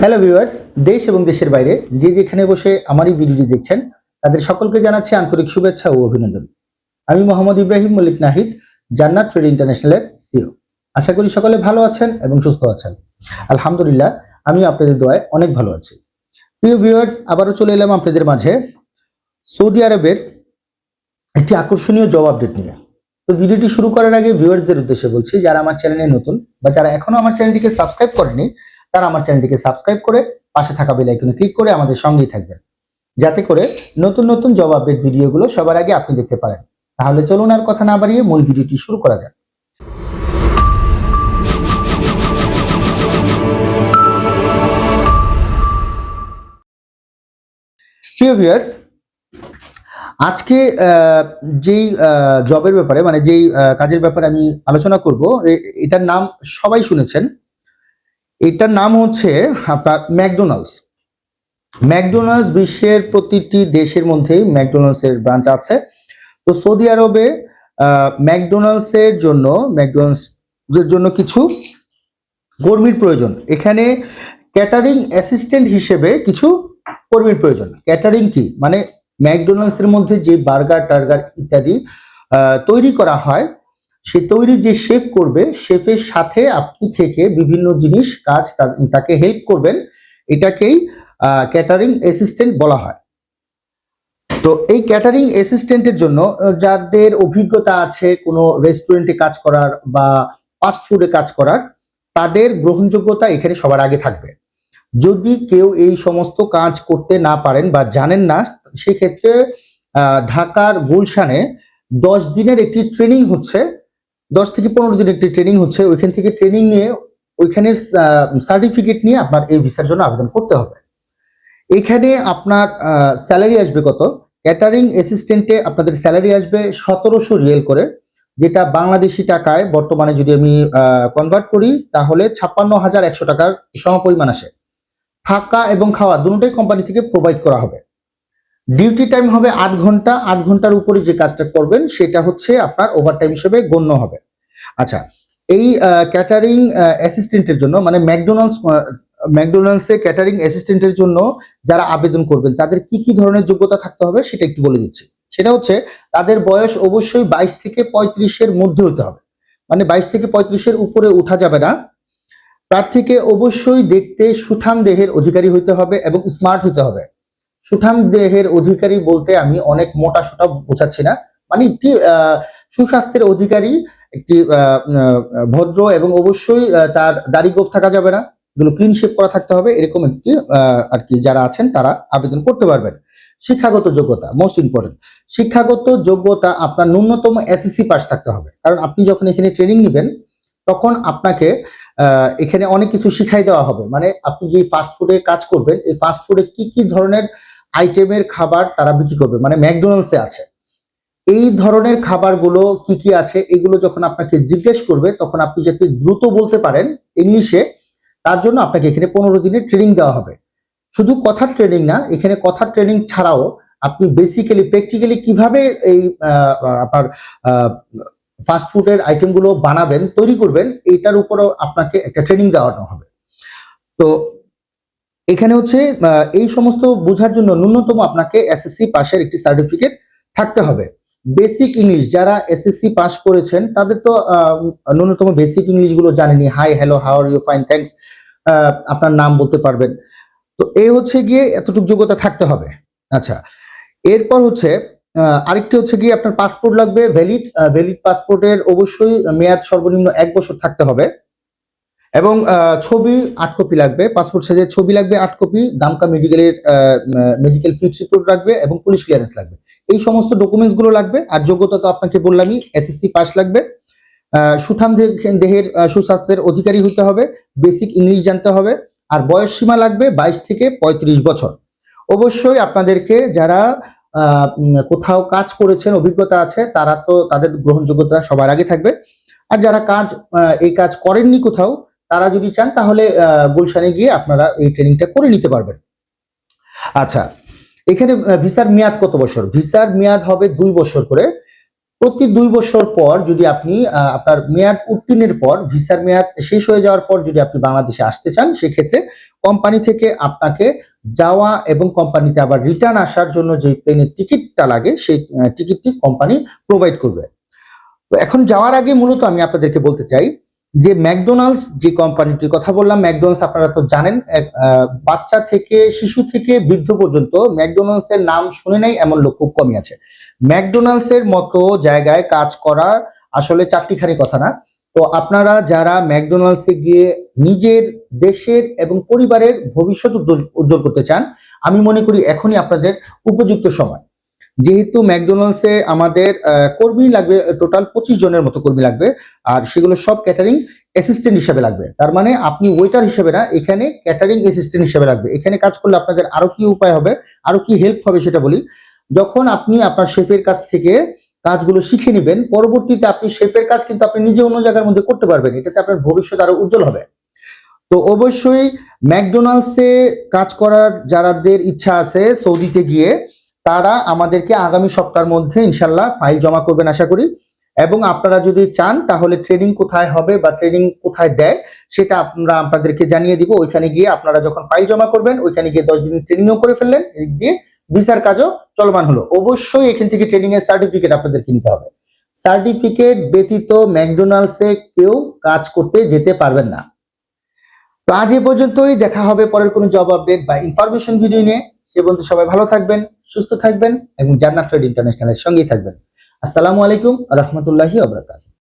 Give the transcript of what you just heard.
Hello viewers দেশ এবং দেশের বাইরে যে যেখানে বসে আমার এই ভিডিওটি দেখছেন, তাদের সকলকে জানাচ্ছি আন্তরিক শুভেচ্ছা ও অভিনন্দন। আমি মোহাম্মদ ইব্রাহিম মল্লিক নাহিদ, জান্নাত ট্রেড ইন্টারন্যাশনালের সিও আশা করি সকলে ভালো আছেন এবং সুস্থ আছেন। আলহামদুলিল্লাহ আমি আপনাদের দোয়ায় অনেক ভালো আছি। প্রিয় ভিউয়ার্স আবারও চলে এলাম আপনাদের মাঝে সৌদি আরবের একটি আকর্ষণীয় জব আপডেট নিয়ে। তো ভিডিওটি শুরু করার আগে ভিউয়ার্সদের উদ্দেশ্যে বলছি, যারা আমার চ্যানেলে নতুন বা যারা এখনও আমার চ্যানেলটিকে সাবস্ক্রাইব করেনি তারা আমার চ্যানেলটিকে সাবস্ক্রাইব করে পাশে থাকা বেল আইকনে ক্লিক করে আমাদের সঙ্গেই থাকবেন। যাতে করে নতুন নতুন জব আপডেট ভিডিওগুলো সবার আগে আপনি দেখতে পারেন। তাহলে চলুন আর কথা না বাড়িয়ে মূল ভিডিওটি শুরু করা যাক। প্রিয় ভিউয়ার্স আজকে যেই জবের ব্যাপারে মানে যেই কাজের ব্যাপারে আমি আলোচনা করব এটার নাম সবাই শুনেছেন। এটার নাম হচ্ছে আপনার ম্যাকডোনাল্ডস। ম্যাকডোনাল্ডস বিশ্বের প্রতিটি দেশের মধ্যেই ম্যাকডোনাল্ডস এর ব্রাঞ্চ আছে। তো সৌদি আরবে ম্যাকডোনাল্ডস এর জন্য ম্যাকডোনাল্ডস এর জন্য কিছু কর্মীর প্রয়োজন। এখানে ক্যাটারিং অ্যাসিস্ট্যান্ট হিসেবে কিছু কর্মীর প্রয়োজন। ক্যাটারিং কি? মানে ম্যাকডোনাল্ডস এর মধ্যে যে বার্গার, টার্গার ইত্যাদি তৈরি করা হয় সে তৈরি যে শেফ করবে, শেফের সাথে আপনি থেকে বিভিন্ন জিনিস, কাজ তাকে হেল্প করবেন। এটাকেই ক্যাটারিং অ্যাসিস্ট্যান্ট বলা হয়। তো এই ক্যাটারিং অ্যাসিস্ট্যান্টের জন্য যাদের অভিজ্ঞতা আছে কোনো রেস্টুরেন্টে কাজ করার বা ফাস্ট ফুডে কাজ করার, তাদের গ্রহণযোগ্যতা এখানে সবার আগে থাকবে। যদি কেউ এই সমস্ত কাজ করতে না পারেন বা জানেন না, সেক্ষেত্রে ঢাকার গুলশানে দশ দিনের একটি ট্রেনিং হচ্ছে। দশ থেকে পনেরো দিনের একটি ট্রেনিং হচ্ছে, ওইখান থেকে ট্রেনিং নিয়ে ওইখানের সার্টিফিকেট নিয়ে আপনার এই ভিসার জন্য আবেদন করতে হবে। এখানে আপনার স্যালারি আসবে কত? ক্যাটারিং অ্যাসিস্ট্যান্টে আপনাদের স্যালারি আসবে সতেরোশো রিয়েল করে, যেটা বাংলাদেশি টাকায় বর্তমানে যদি আমি কনভার্ট করি, তাহলে ছাপ্পান্ন হাজার একশো টাকার সমপরিমাণ আসে। থাকা এবং খাওয়া দুটোই কোম্পানি থেকে প্রোভাইড করা হবে। ডিউটি টাইম হবে আট ঘণ্টা, আট ঘণ্টার উপরে যে কাজটা করবেন, সেটা হচ্ছে আপনার ওভারটাইম হিসেবে গণ্য হবে। আচ্ছা এই ক্যাটারিং অ্যাসিস্ট্যান্টের জন্য মানে ম্যাকডোনাল্ডস ম্যাকডোনাল্ডসে ক্যাটারিং অ্যাসিস্ট্যান্টের জন্য যারা আবেদন করবেন, তাদের কি কি ধরনের যোগ্যতা থাকতে হবে সেটা একটু বলে দিচ্ছি। সেটা হচ্ছে, তাদের বয়স অবশ্যই বাইশ থেকে পঁয়ত্রিশের মধ্যে হতে হবে। মানে বাইশ থেকে পঁয়ত্রিশের উপরে উঠা যাবে না। প্রার্থীকে অবশ্যই দেখতে সুঠাম দেহের অধিকারী হতে হবে এবং স্মার্ট হতে হবে। সুঠাম দেহের অধিকারী বলতে আমি অনেক মোটা সোটা বোঝাচ্ছি না। মানে একটি সুস্বাস্থ্যের অধিকারী একটি ভদ্র এবং অবশ্যই তার দাড়ি গোফ থাকা যাবে না। এগুলো ক্লিন শেপ করা থাকতে হবে। এরকম একটি আর কি যারা আছেন তারা আবেদন করতে পারবেন। শিক্ষাগত যোগ্যতা মোস্ট ইম্পর্টেন্ট শিক্ষাগত যোগ্যতা আপনার ন্যূনতম এসএসসি পাস থাকতে হবে। কারণ আপনি যখন এখানে ট্রেনিং নেবেন, তখন আপনাকে এখানে অনেক কিছু শিখাই দেওয়া হবে। মানে আপনি যে ফাস্ট ফুডে কাজ করবেন, এই ফাস্ট ফুডে কি কি ধরনের আইটেমের খাবার তারা বিক্রি করবে? মানে ম্যাকডোনাল্ডসে আছে। এই ধরনের খাবারগুলো কি কি আছে, এগুলো যখন আপনাকে জিজ্ঞেস করবে, তখন আপনি যাতে দ্রুত বলতে পারেন ইংলিশে, তার জন্য আপনাকে এখানে পনেরো দিনের ট্রেনিং দেওয়া হবে। শুধু কথার ট্রেনিং না, এখানে কথার ট্রেনিং ছাড়াও আপনি বেসিক্যালি প্র্যাকটিক্যালি কীভাবে এই আপনার ফাস্ট ফুডের আইটেমগুলো বানাবেন, তৈরি করবেন, এইটার উপরও আপনাকে একটা ট্রেনিং দেওয়ানো হবে। তো এখানে হচ্ছে এই সমস্ত বোঝার জন্য ন্যূনতম আপনাকে এসএসসি পাশের একটি সার্টিফিকেট থাকতে হবে। বেসিক ইংলিশ যারা এসএসসি পাস করেছেন, তাদের তো ন্যূনতম বেসিক ইংলিশগুলো জানেনি hi hello how are you fine thanks আপনার নাম বলতে পারবেন। তো এই হচ্ছে গিয়ে এতটুকু যোগ্যতা থাকতে হবে। আচ্ছা এরপর হচ্ছে আরেকটি হচ্ছে গিয়ে আপনার পাসপোর্ট লাগবে ভ্যালিড ভ্যালিড পাসপোর্টের অবশ্যই মেয়াদ সর্বনিম্ন এক বছর থাকতে হবে। এবং ছবি, আট কপি লাগবে পাসপোর্ট সাইজের ছবি লাগবে, আট কপি দামকা মেডিকেলের মেডিকেল ফিট রিপোর্ট লাগবে এবং পুলিশ ক্লিয়ারেন্স লাগবে। এই সমস্ত ডকুমেন্টসগুলো লাগবে। আর যোগ্যতা তো আপনাকে বললামই এসএসসি পাস লাগবে। সুঠাম দেহের সুস্বাস্থ্যের অধিকারী হতে হবে বেসিক ইংলিশ জানতে হবে। আর বয়স সীমা লাগবে বাইশ থেকে পঁয়ত্রিশ বছর। অবশ্যই আপনাদেরকে যারা কোথাও কাজ করেছেন, অভিজ্ঞতা আছে, তারা তো তাদের গ্রহণযোগ্যতা সবার আগে থাকবে। আর যারা কাজ এই কাজ করেননি কোথাও, তারা যদি চান তাহলে গুলশানে গিয়ে আপনারা এই ট্রেনিংটা করে নিতে পারবেন। আচ্ছা এখানে ভিসার মেয়াদ কত বছর? ভিসার মেয়াদ হবে দুই বছর করে। প্রতি দুই বছর পর যদি আপনি আপনার মেয়াদ উত্তীর্ণের পর, ভিসার মেয়াদ শেষ হয়ে যাওয়ার পর যদি আপনি বাংলাদেশে আসতে চান, সেক্ষেত্রে কোম্পানি থেকে আপনাকে যাওয়া এবং কোম্পানিতে আবার রিটার্ন আসার জন্য যে প্লেনের টিকিটটা লাগে, সেই টিকিটটি কোম্পানি প্রোভাইড করবে। এখন যাওয়ার আগে মূলত আমি আপনাদেরকে বলতে চাই যে ম্যাকডোনাল্ডস, যে কোম্পানিটির কথা বললাম, ম্যাকডোনাল্ডস আপনারা তো জানেন বাচ্চা থেকে শিশু থেকে বৃদ্ধ পর্যন্ত ম্যাকডোনাল্ডস এর নাম শুনে নাই, এমন লোক খুব কমই আছে। ম্যাকডোনাল্ডস এর মতো জায়গায় কাজ করা আসলে চারটি চারটিখানি কথা না। তো আপনারা যারা ম্যাকডোনাল্ডস এ গিয়ে নিজের দেশের এবং পরিবারের ভবিষ্যৎ উজ্জ্বল করতে চান, আমি মনে করি এখনই আপনাদের উপযুক্ত সময়। যেহেতু ম্যাকডোনাল্ডসে আমাদের কর্মী লাগবে, টোটাল পঁচিশ জনের মতো কর্মী লাগবে, আর সেগুলো সব ক্যাটারিং অ্যাসিস্ট্যান্ট হিসেবে লাগবে। তার মানে আপনি ওয়েটার হিসেবে না, এখানে ক্যাটারিং অ্যাসিস্ট্যান্ট হিসেবে লাগবে। এখানে কাজ করলে আপনাদের আরও কি উপায় হবে, আরও কি হেল্প হবে সেটা বলি। যখন আপনি আপনার শেফের কাছ থেকে কাজগুলো শিখে নেবেন, পরবর্তীতে আপনি শেফের কাজ কিন্তু আপনি নিজে অন্য জায়গার মধ্যে করতে পারবেন, এটাতে আপনার ভবিষ্যৎ আরও উজ্জ্বল হবে। তো অবশ্যই ম্যাকডোনাল্ডসে কাজ করার যারাদের ইচ্ছা আছে সৌদিতে গিয়ে তারা আমাদেরকে আগামী সপ্তাহের মধ্যে ইনশাল্লাহ ফাইল জমা করবেন আশা করি। এবং আপনারা যদি চান, তাহলে ট্রেনিং কোথায় হবে বা ট্রেনিং কোথায় দেয়, সেটা আমরা আপনাদেরকে জানিয়ে দিব। ওইখানে গিয়ে আপনারা যখন ফাইল জমা করবেন, ওইখানে গিয়ে দশ দিন ট্রেনিংও করে ফেললেন। এদিক দিয়ে ভিসার কাজও চলমান হলো। অবশ্যই এখান থেকে ট্রেনিং এর সার্টিফিকেট আপনাদেরকে কিনতে হবে। সার্টিফিকেট ব্যতীত ম্যাকডোনাল্ডসে কেউ কাজ করতে যেতে পারবেন না। তো আজ এ পর্যন্তই। দেখা হবে পরের কোনো জব আপডেট বা ইনফরমেশন ভিডিও নিয়ে। সে বন্ধু সবাই ভালো থাকবেন, সুস্থ থাকবেন এবং জান্নাত ট্রেড ইন্টারন্যাশনালের সঙ্গেই থাকবেন। আসসালামু আলাইকুম রহমতুল্লাহি আবরাকাত